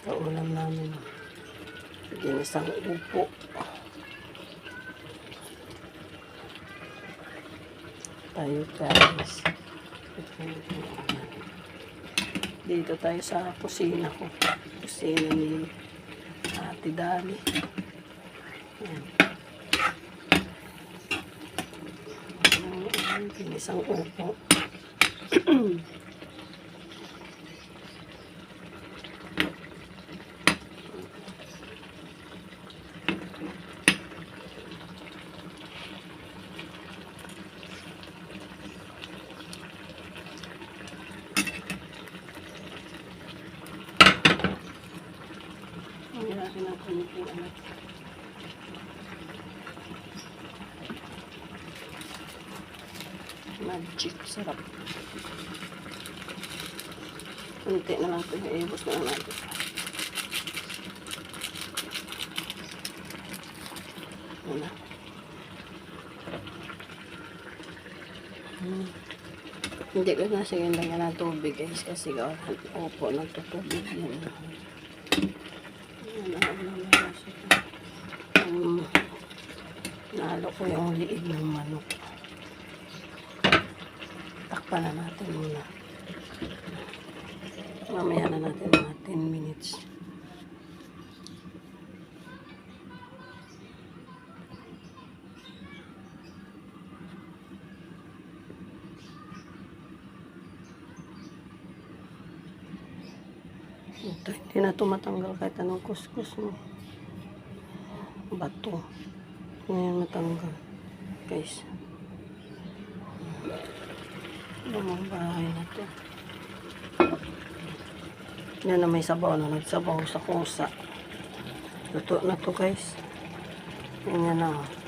Kaulam namin. Ginisang upo. Tayo guys. Dito tayo sa kusina ko. Kusina ni Ate Dali. Ayan. Ginisang upo. Ang ng kunipuan. Magic. Sarap. Kunti na lang ito. Iibos na lang natin. Ano? Hindi ko na sige lang ng tubig guys kasi opo nagtutubig yan. Ano, ano, ano, sige. Um, nalo ko yung liig ng manok. Takpan na natin muna. Mamaya na natin mga 10 minutes. Ito, hindi na ito matanggal kahit anong kuskus mo. Bato. Ngayon matanggal. Guys. Lumang bahay na to. Yan na may sabaw na nagsabaw sa kusa. Luto na to guys. Yan na. oh.